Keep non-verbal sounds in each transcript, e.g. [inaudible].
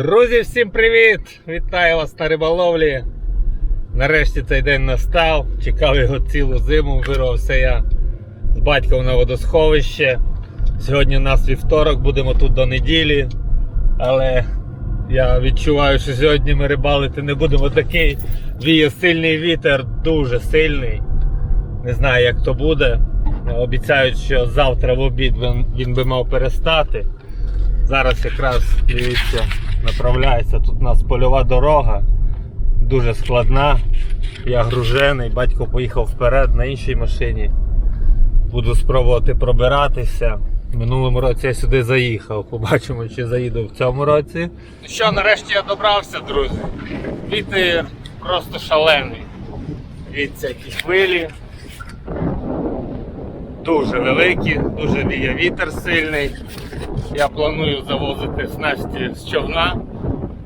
Друзі, всім привіт! Вітаю вас на риболовлі. Нарешті цей день настав. Чекав його цілу зиму, вирвався я з батьком на водосховище. Сьогодні у нас вівторок, будемо тут до неділі. Але я відчуваю, що сьогодні ми рибалити не будемо. Такий віє сильний вітер, дуже сильний. Не знаю, як то буде. Обіцяють, що завтра в обід він, він би мав перестати. Зараз якраз дивіться, направляється. Тут у нас польова дорога, дуже складна. Я гружений, батько поїхав вперед на іншій машині. Буду спробувати пробиратися. Минулому році я сюди заїхав. Побачимо, чи заїду в цьому році. Ну що, нарешті я добрався, друзі. Вітер просто шалений. Дивіться, які хвилі. Дуже великі, дуже віє вітер сильний. Я планую завозити снасті з човна.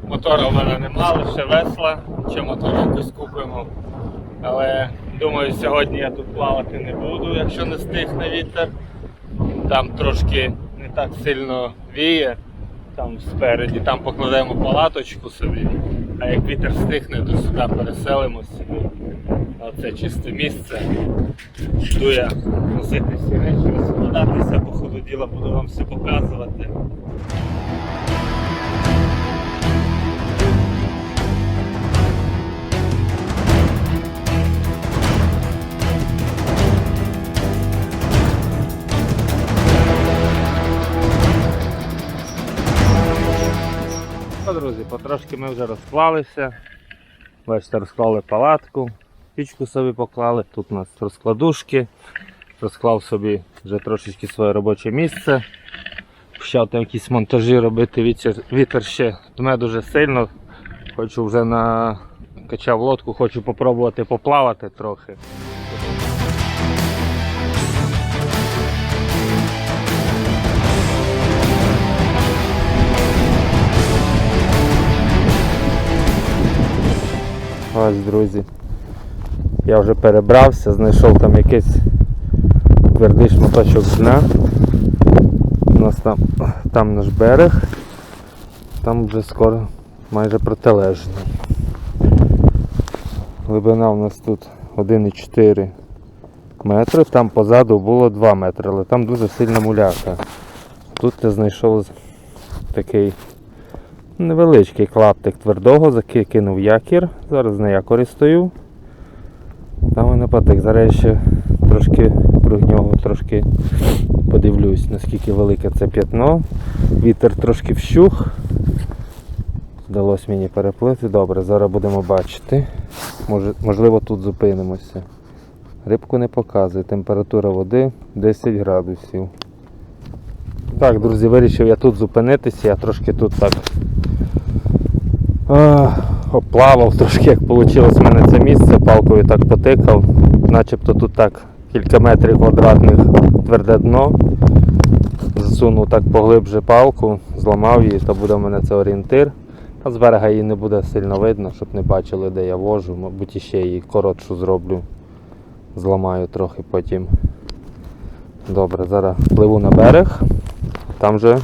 Мотора в мене нема, лише весла, чи мотор якось купимо. Але думаю, сьогодні я тут плавати не буду, якщо не стихне вітер. Там трошки не так сильно віє, там спереді, там покладемо палаточку собі. А як вітер стихне, то сюди переселимось. Оце це чисте місце. Йду я носити всі речі, розкладатися, по ходу діла буду вам все показувати. Ну, друзі, потрошки ми вже розклалися. Бачите, розклали палатку, пічку собі поклали. Тут у нас розкладушки. Розклав собі вже трошечки своє робоче місце. Почав там якісь монтажі робити, вітер, вітер ще дме дуже сильно. Хочу вже на качав лодку, хочу попробувати поплавати трохи. Ось, друзі. Я вже перебрався, знайшов там якийсь твердий шматочок дна. У нас там, там наш берег, там вже скоро майже протилежний. Глибина у нас тут 1,4 метри, там позаду було 2 метри, але там дуже сильна муляка. Тут я знайшов такий невеличкий клаптик твердого, закинув якір. Зараз не я користую. Там мене патик. Зараз ще трошки про нього трошки подивлюсь, наскільки велике це п'ятно. Вітер трошки вщух. Вдалося мені переплити. Добре, зараз будемо бачити. Можливо, тут зупинимося. Рибку не показує. Температура води 10 градусів. Так, друзі, вирішив я тут зупинитися, я трошки тут так а, оплавав трошки, як вийшло в мене це місце, палкою так потикав, начебто тут так кілька метрів квадратних тверде дно. Засунув так поглибше палку, зламав її, то буде в мене це орієнтир. А з берега її не буде сильно видно, щоб не бачили, де я вожу. Мабуть, іще її коротшу зроблю. Зламаю трохи потім. Добре, зараз пливу на берег. Там вже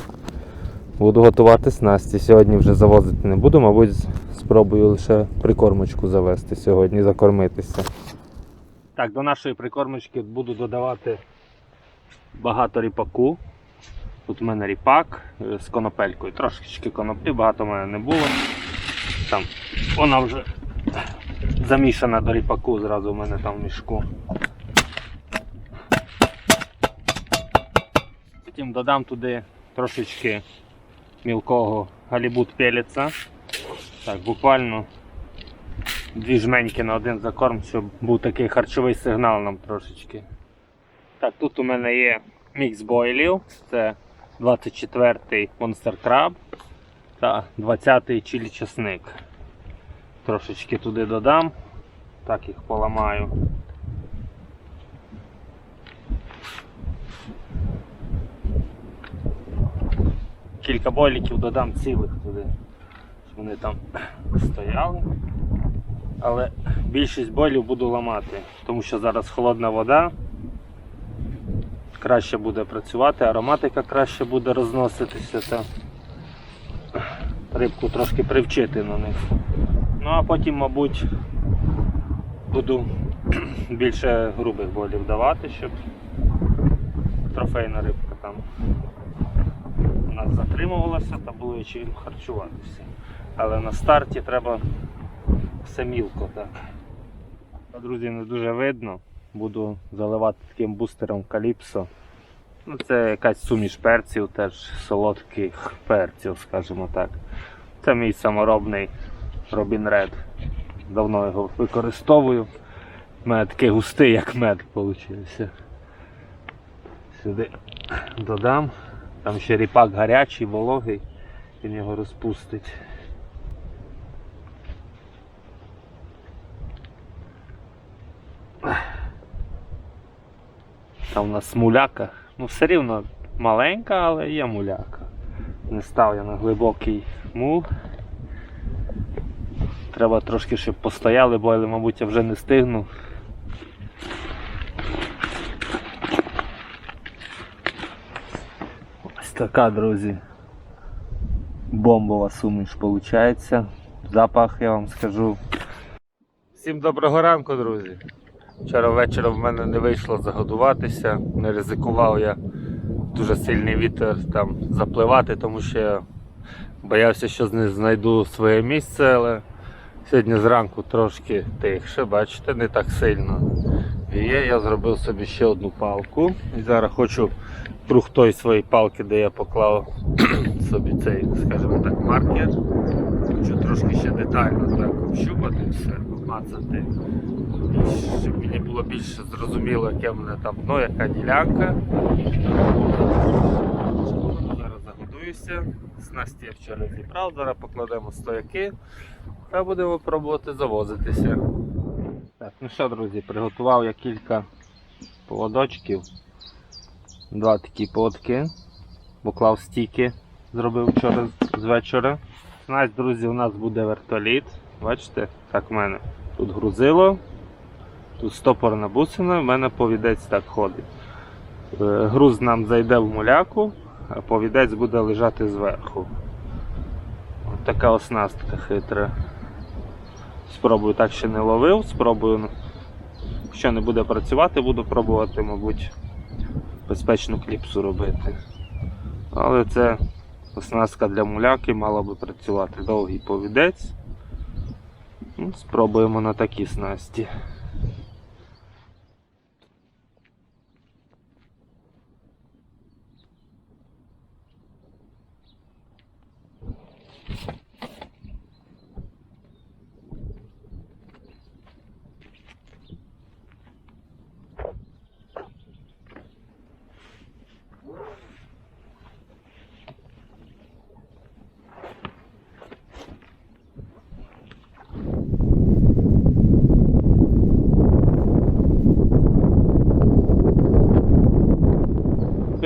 буду готувати снасті. Сьогодні вже завозити не буду, мабуть, спробую лише прикормочку завести сьогодні, закормитися. Так, до нашої прикормочки буду додавати багато ріпаку. Тут у мене ріпак е, з конопелькою. Трошечки коноплі, багато в мене не було. Там вона вже замішана до ріпаку, зразу в мене там в мішку. Потім додам туди трошечки мілкого галібут пелеца. Так, буквально дві жменьки на один закорм, щоб був такий харчовий сигнал нам трошечки. Так, тут у мене є мікс бойлів. Це 24-й Monster Crab та 20-й чилі часник. Трошечки туди додам. Так їх поламаю. Кілька бойліків додам цілих туди, щоб вони там стояли. Але більшість бойлів буду ламати, тому що зараз холодна вода. Краще буде працювати, ароматика краще буде розноситися. Та рибку трошки привчити на них. Ну а потім, мабуть, буду [clears throat] більше грубих болів давати, щоб трофейна рибка там у затримувалася та було чим харчуватися. Але на старті треба все мілко так. Друзі, не дуже видно. Буду заливати таким бустером каліпсо. Ну, це якась суміш перців, теж солодких перців, скажімо так. Це мій саморобний Robin Red. Давно його використовую. У мене такий густий, як мед вийшов. Сюди додам. Там ще ріпак гарячий, вологий, він його розпустить. Там у нас муляка. Ну все рівно маленька, але є муляка. Не став я на глибокий мул. Треба трошки, щоб постояли, бо але, мабуть, я вже не стигну. Така, друзі. Бомбова суміш виходить. Запах я вам скажу. Всім доброго ранку, друзі. Вчора ввечері в мене не вийшло загодуватися, не ризикував я дуже сильний вітер там запливати, тому що я боявся, що не знайду своє місце, але сьогодні зранку трошки тихше, бачите, не так сильно. Є, я зробив собі ще одну палку. І зараз хочу круг той своєї палки, де я поклав [clears throat] собі цей, скажімо так, маркер. Хочу трошки ще детально так общупати все, помацати. Щоб мені було більше зрозуміло, яке в мене там дно, яка ділянка. Зараз загодуюся. Снасті я вчора зібрав, зараз покладемо стояки та будемо пробувати завозитися. Так, ну що, друзі, приготував я кілька поводочків. Два такі поводки. Поклав стійки, зробив вчора з вечора. Снасть, друзі, у нас буде вертоліт. Бачите, так в мене тут грузило, тут стопорна бусина, в мене повідець так ходить. Е, Груз нам зайде в муляку, а повідець буде лежати зверху. От така оснастка хитра. Спробую так ще не ловив, спробую, якщо не буде працювати, буду пробувати, мабуть, безпечну кліпсу робити. Але це оснастка для муляки мала би працювати довгий повідець. Ну, Спробуємо на такій снасті. Ну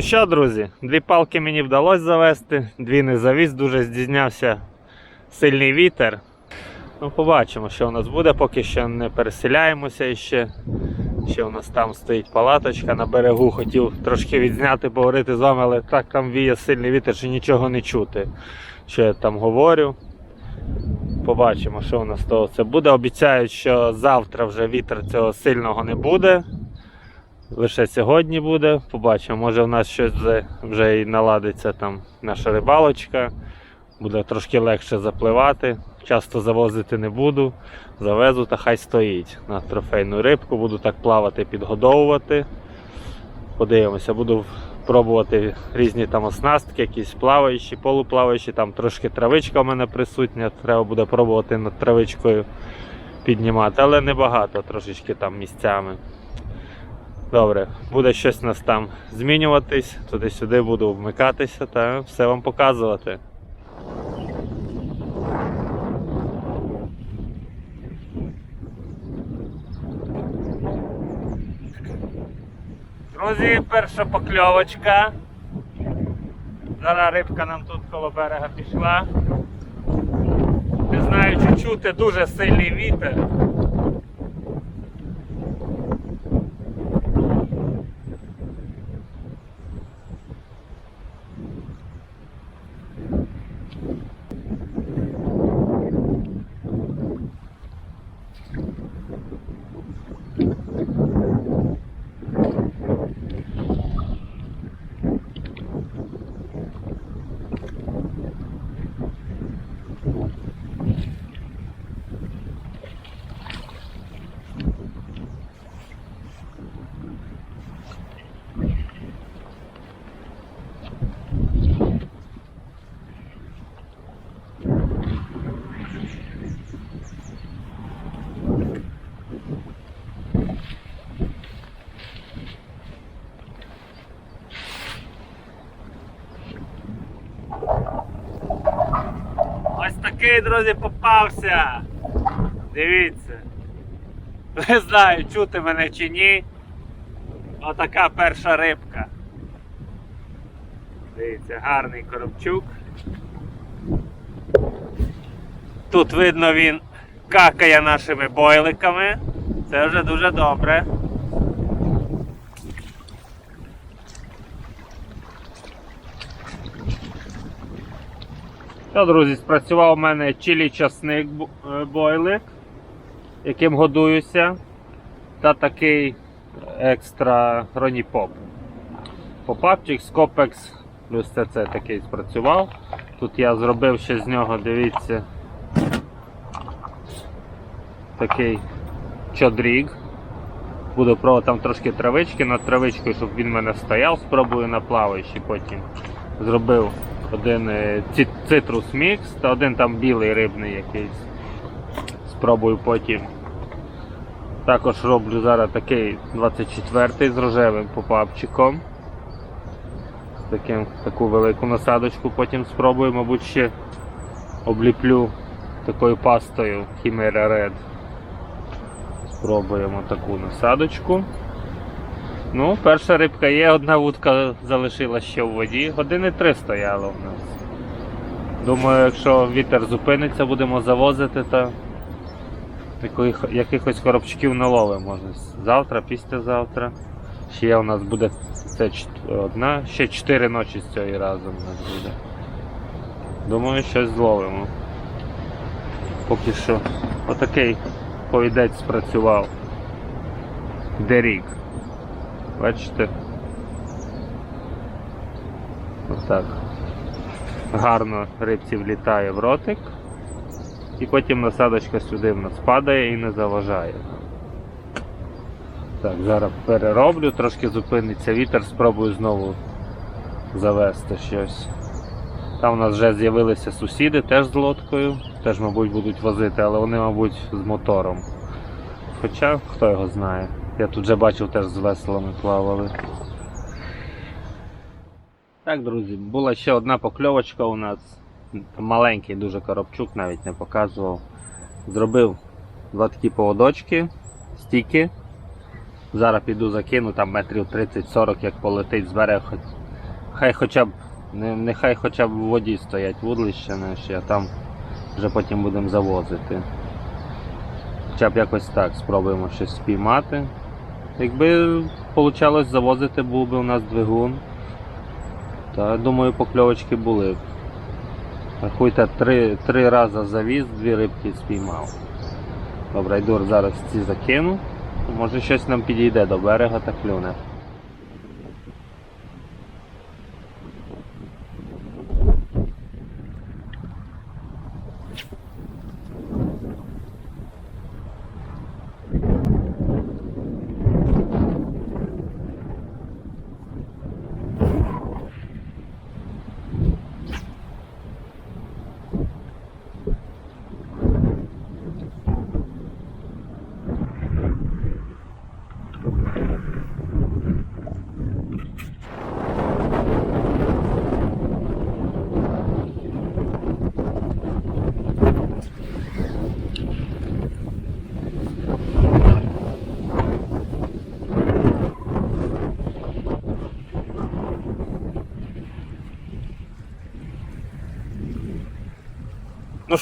що, друзі, дві палки мені вдалося завести, дві не завіз, дуже здійнявся сильний вітер. Ну, побачимо, що у нас буде, поки що не переселяємося ще. Ще у нас там стоїть палаточка на берегу. Хотів трошки відзняти, поговорити з вами, але так там віє сильний вітер, що нічого не чути. Що я там говорю. Побачимо, що у нас того це буде. Обіцяють, що завтра вже вітер цього сильного не буде. Лише сьогодні буде. Побачимо, може в нас щось вже, і наладиться там наша рибалочка. Буде трошки легше запливати. Часто завозити не буду. Завезу та хай стоїть на трофейну рибку. Буду так плавати, підгодовувати. Подивимося, буду пробувати різні там оснастки, якісь плаваючі, полуплаваючі, там трошки травичка в мене присутня, треба буде пробувати над травичкою піднімати, але небагато, трошечки там місцями. Добре, буде щось у нас там змінюватись, туди-сюди буду вмикатися та все вам показувати. Друзі, перша покльовочка. Зараз рибка нам тут коло берега пішла. Не знаю, чи чути дуже сильний вітер. Ось такий, друзі, попався. Дивіться. Не знаю, чути мене чи ні. Отака перша рибка. Дивіться, гарний коробчук. Тут видно він какає нашими бойликами. Це вже дуже добре. Що, друзі, спрацював у мене чилі часник е, бойлик, яким годуюся, та такий екстра роніпоп. Попапчик Скопекс плюс це такий спрацював. Тут я зробив ще з нього, дивіться, такий чодріг. Буду пробувати там трошки травички над травичкою, щоб він в мене стояв, спробую на плаваючі потім. Зробив один е, цитрус мікс та один там білий рибний якийсь. Спробую потім. Також роблю зараз такий 24-й з рожевим попапчиком. Таким, таку велику насадочку потім спробую, мабуть, ще обліплю такою пастою Chimera Red. Спробуємо таку насадочку. Ну, перша рибка є, одна вудка залишилась ще в воді. Години три стояло в нас. Думаю, якщо вітер зупиниться, будемо завозити, то якихось коробчиків наловимо. Завтра, післязавтра. Ще у нас буде це одна, ще чотири ночі з цієї разом у нас буде. Думаю, щось зловимо. Поки що отакий повідець спрацював. Дерік. Бачите? Отак. Гарно рибці влітає в ротик. І потім насадочка сюди в нас падає і не заважає. Так, зараз перероблю, трошки зупиниться вітер, спробую знову завести щось. Там у нас вже з'явилися сусіди теж з лодкою, теж, мабуть, будуть возити, але вони, мабуть, з мотором. Хоча хто його знає. Я тут вже бачив, теж з веселами плавали. Так, друзі, була ще одна покльовочка у нас. Маленький дуже коробчук, навіть не показував. Зробив два такі поводочки, стіки. Зараз піду закину там метрів 30-40, як полетить з берега. Хай хоча б, нехай хоча б в воді стоять вудлища наші, а там вже потім будемо завозити. Хоча б якось так спробуємо щось спіймати. Якби вийшло завозити, був би у нас двигун. Та думаю, покльовочки були б. Рахуйте, три, три рази завіз, дві рибки спіймав. Добре, йду зараз ці закину. Може щось нам підійде до берега та клюне.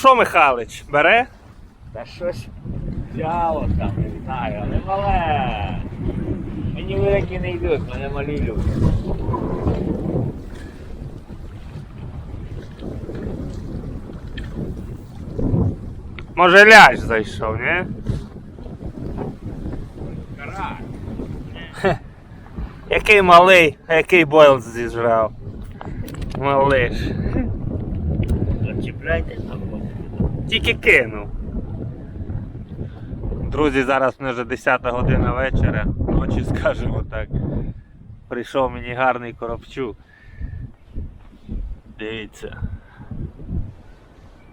Що, Михалич, бере? Та щось взяло там, не знаю, але мале. Мені великі не йдуть, мене малі люди. Може ляж зайшов, не? Карась. Який малий, а який бойл зіжрав. Малиш. Там. Тільки кинув. Друзі, зараз не вже 10 година вечора, ночі [laughs] скажімо так. Прийшов мені гарний коробчук. Дивіться.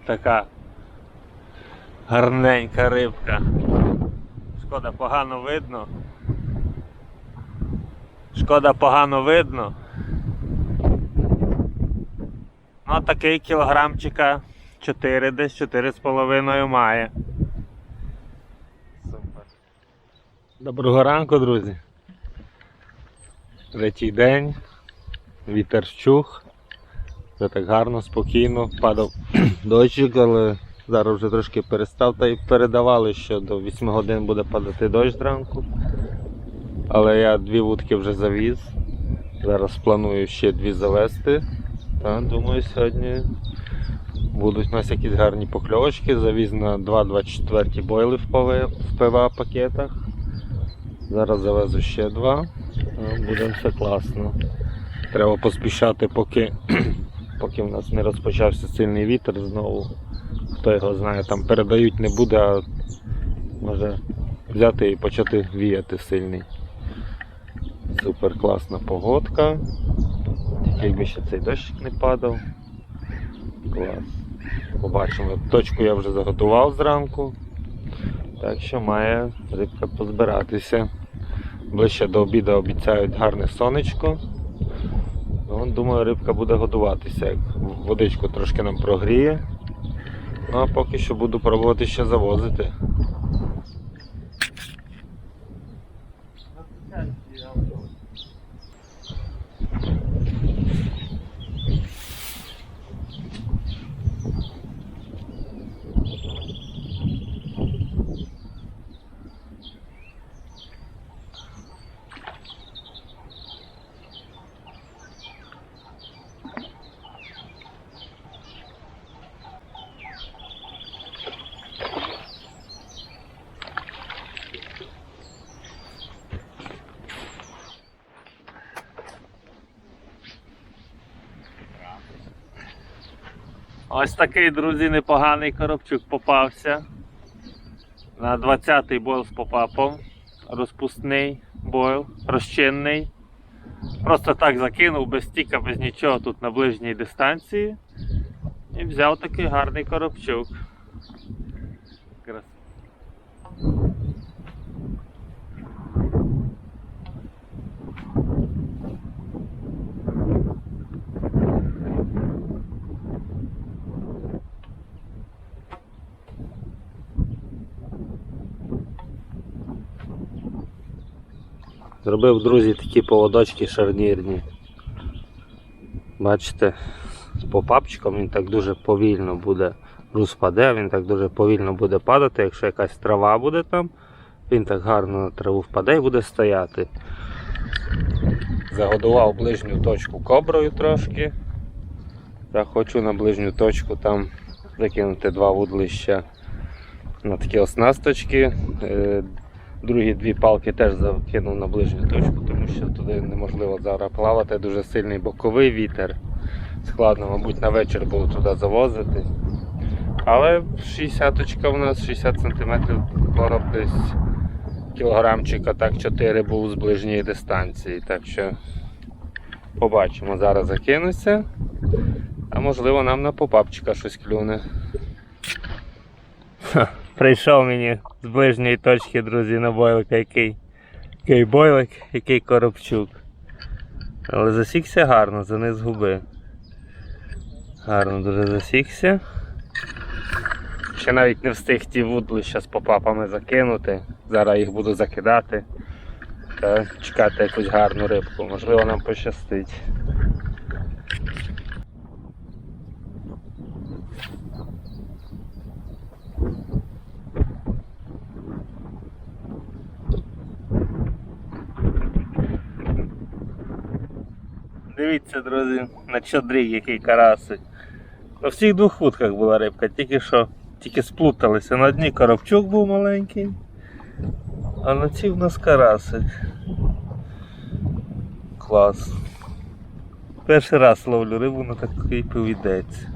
Така гарненька рибка. Шкода погано видно. Шкода погано видно. Ну, такий кілограмчика 4 десь 4,5 має. Супер. Доброго ранку, друзі. Третій день. Вітер вщух. Все так гарно, спокійно. Падав [clears throat] дощик, але зараз вже трошки перестав. Та й передавали, що до 8 годин буде падати дощ зранку. Але я дві вудки вже завіз. Зараз планую ще дві завести. Та, думаю, сьогодні будуть у нас якісь гарні покльовочки. Завіз на 2,24 бойли в ПВ ПВА пакетах. Зараз завезу ще два. Та, Буде все класно. Треба поспішати, поки, [clears throat] поки в нас не розпочався сильний вітер знову. Хто його знає, там передають не буде, а може взяти і почати віяти сильний. Супер класна погодка. Тільки якби ще цей дощик не падав. Клас. Побачимо. Точку я вже заготував зранку. Так що має рибка позбиратися. Ближче до обіду обіцяють гарне сонечко. Ну, думаю, рибка буде годуватися, як водичку трошки нам прогріє. Ну а поки що буду пробувати ще завозити. Ось такий, друзі, непоганий коробчук попався. На 20-й бойл з попапом. Розпускний бойл, розчинний. Просто так закинув без стіка, без нічого тут на ближній дистанції. І взяв такий гарний коробчук. Зробив, друзі, такі поводочки шарнірні. Бачите, з попапчиком він так дуже повільно буде розпаде, він так дуже повільно буде падати. Якщо якась трава буде там, він так гарно на траву впаде і буде стояти. Загодував ближню точку коброю трошки. Я хочу на ближню точку там закинути два вудлища на такі оснасточки. Другі дві палки теж закинув на ближню точку, тому що туди неможливо зараз плавати, дуже сильний боковий вітер. Складно, мабуть, на вечір було туди завозити. Але 60 у нас 60 см короб десь кілограмчика, так 4 був з ближньої дистанції. Так що побачимо, зараз закинуся. А можливо нам на попапчика щось клюне. Прийшов мені з ближньої точки, друзі, на бойлика який. Який бойлик, який коробчук. Але засікся гарно, заниз губи. Гарно дуже засікся. Ще навіть не встиг ті вудлища з попапами закинути. Зараз їх буду закидати та чекати якусь гарну рибку. Можливо нам пощастить. Дивіться, друзі, на чадрі який карасик. На всіх двох вудках була рибка, тільки що, тільки сплуталися. На одній коробчук був маленький, а на цій в нас карасик. Клас. Перший раз ловлю рибу на такий повідець.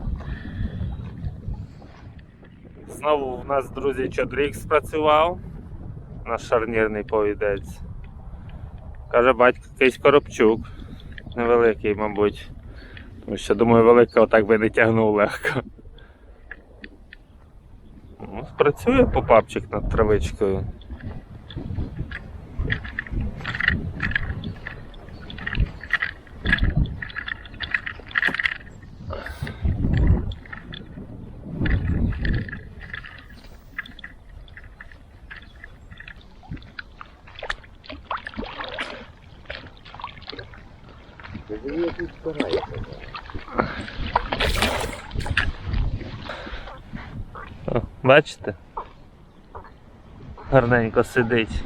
Знову в нас, друзі, чадрік спрацював. Наш шарнірний повідець. Каже батько якийсь коробчук. Невеликий, мабуть. Тому що, думаю, велика отак би не тягнув легко. Ну, спрацює попапчик над травичкою. Бачите? Гарненько сидить.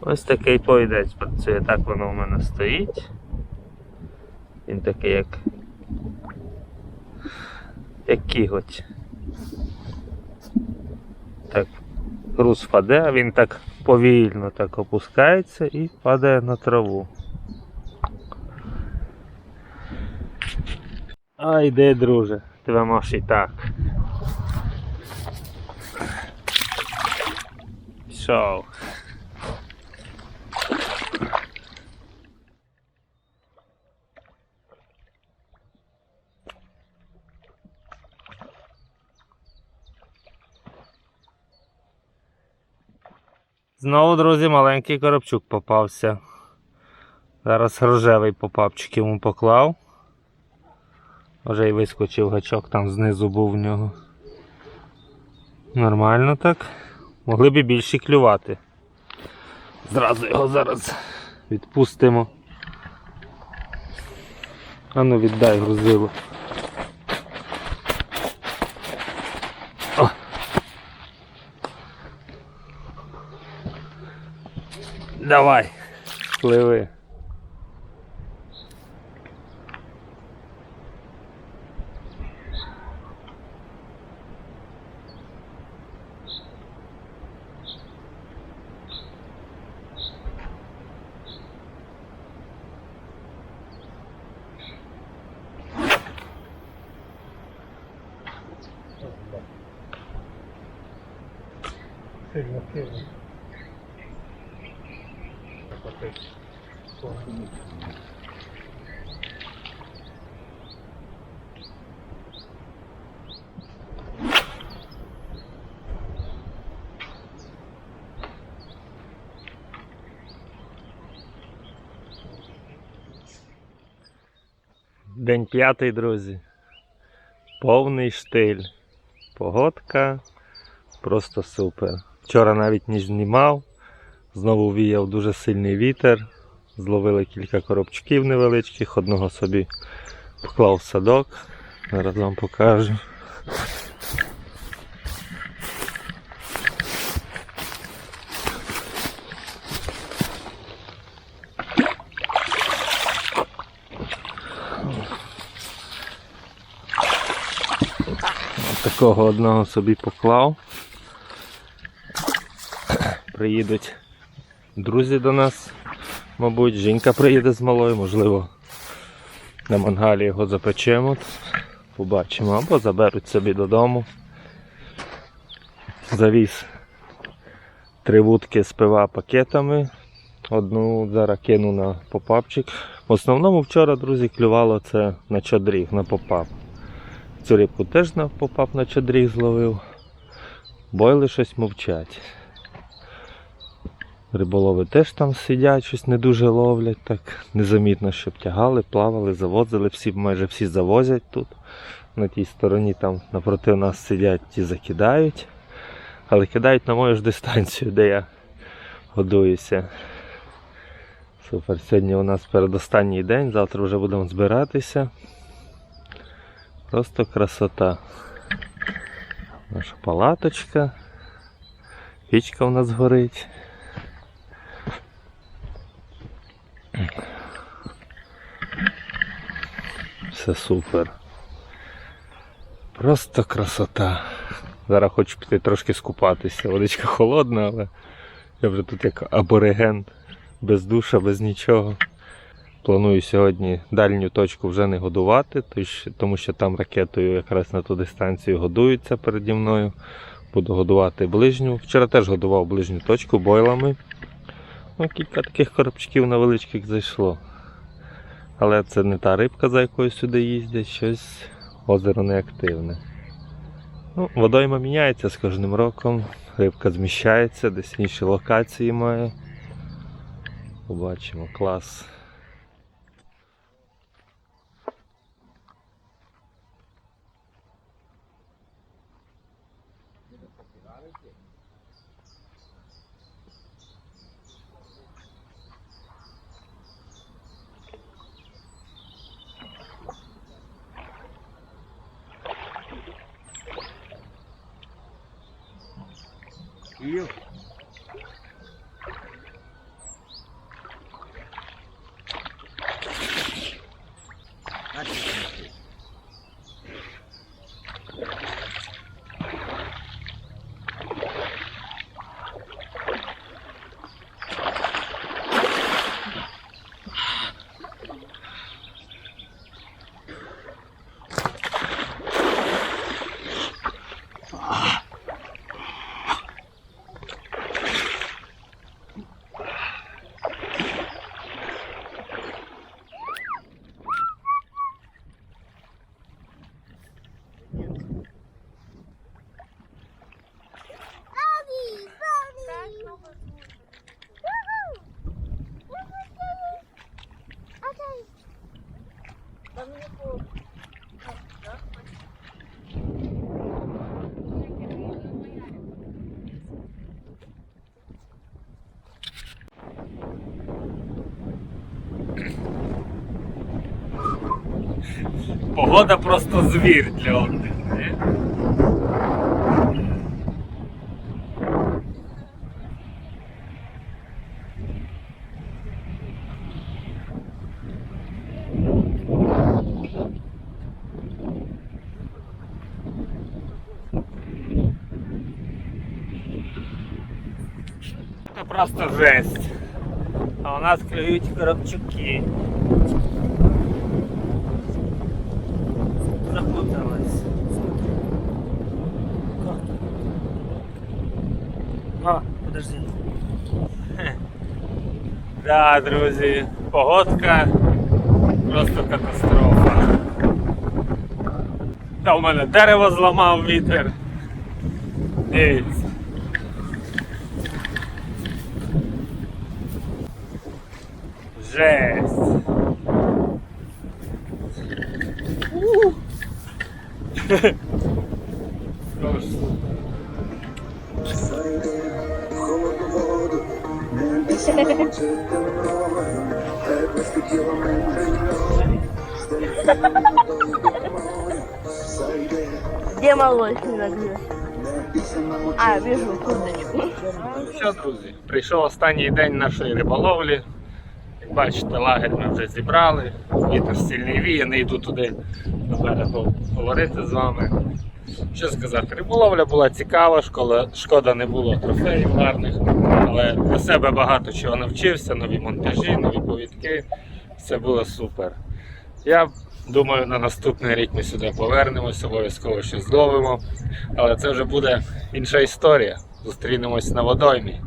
Ось такий поїдець працює, так воно у мене стоїть. Він такий як як кіготь. Так, груз впаде, а він так повільно так опускається і падає на траву. А йди, друже, тебе може і так. Пішов. Знову, друзі, маленький коробчук попався. Зараз рожевий попапчик йому поклав. Вже й вискочив гачок, там знизу був в нього. Нормально так. Могли б і більше клювати. Зразу його зараз відпустимо. Ану віддай грузило. Давай, пливи. День п'ятий, друзі. Повний штиль. Погодка просто супер. Вчора навіть не знімав. Знову віяв дуже сильний вітер. Зловили кілька коробчиків невеличких, одного собі поклав в садок. Зараз вам покажу. Такого одного собі поклав. Приїдуть друзі до нас, мабуть, жінка приїде з малою, можливо, на мангалі його запечемо. Побачимо, або заберуть собі додому. Завіз три вудки з пива пакетами. Одну зараз кину на попапчик. В основному вчора, друзі, клювало це на чадріг, на попап. Цю рибку теж на попап на чадріг зловив. Бойли щось мовчать. Риболови теж там сидять, щось не дуже ловлять, так незамітно, щоб тягали, плавали, завозили, всі, майже всі завозять тут. На тій стороні там напроти нас сидять, ті закидають. Але кидають на мою ж дистанцію, де я годуюся. Супер. Сьогодні у нас передостанній день, завтра вже будемо збиратися. Просто красота. Наша палаточка. Пічка у нас горить. Все супер. Просто красота. Зараз хочу піти трошки скупатися. Водичка холодна, але я вже тут як абориген, без душа, без нічого. Планую сьогодні дальню точку вже не годувати, тому що там ракетою якраз на ту дистанцію годуються переді мною. Буду годувати ближню. Вчора теж годував ближню точку бойлами. Ну, кілька таких коробчиків невеличких зайшло. Але це не та рибка, за якою сюди їздять, щось озеро неактивне. Ну, водойма міняється з кожним роком, рибка зміщається, десь інші локації має. Побачимо, клас. Погода просто звір для отдиху. не? Це просто жесть. А у нас клюють коробчуки. Подожди. [laughs] да, друзі, погодка просто катастрофа. Та у мене дерево зламав вітер. Дивіться. Жесть. [laughs] Ну Где молочный нагрев? А, вижу курточку. Що, друзі, прийшов останній день нашої риболовлі. Як бачите, лагерь ми вже зібрали. Вітер сильний віє, не йду туди до берегу говорити з вами. Що сказати, риболовля була цікава, шкода, шкода не було трофеїв гарних, але для себе багато чого навчився, нові монтажі, нові повідки. Все було супер. Я думаю, на наступний рік ми сюди повернемось, обов'язково щось зловимо. Але це вже буде інша історія. Зустрінемось на водоймі.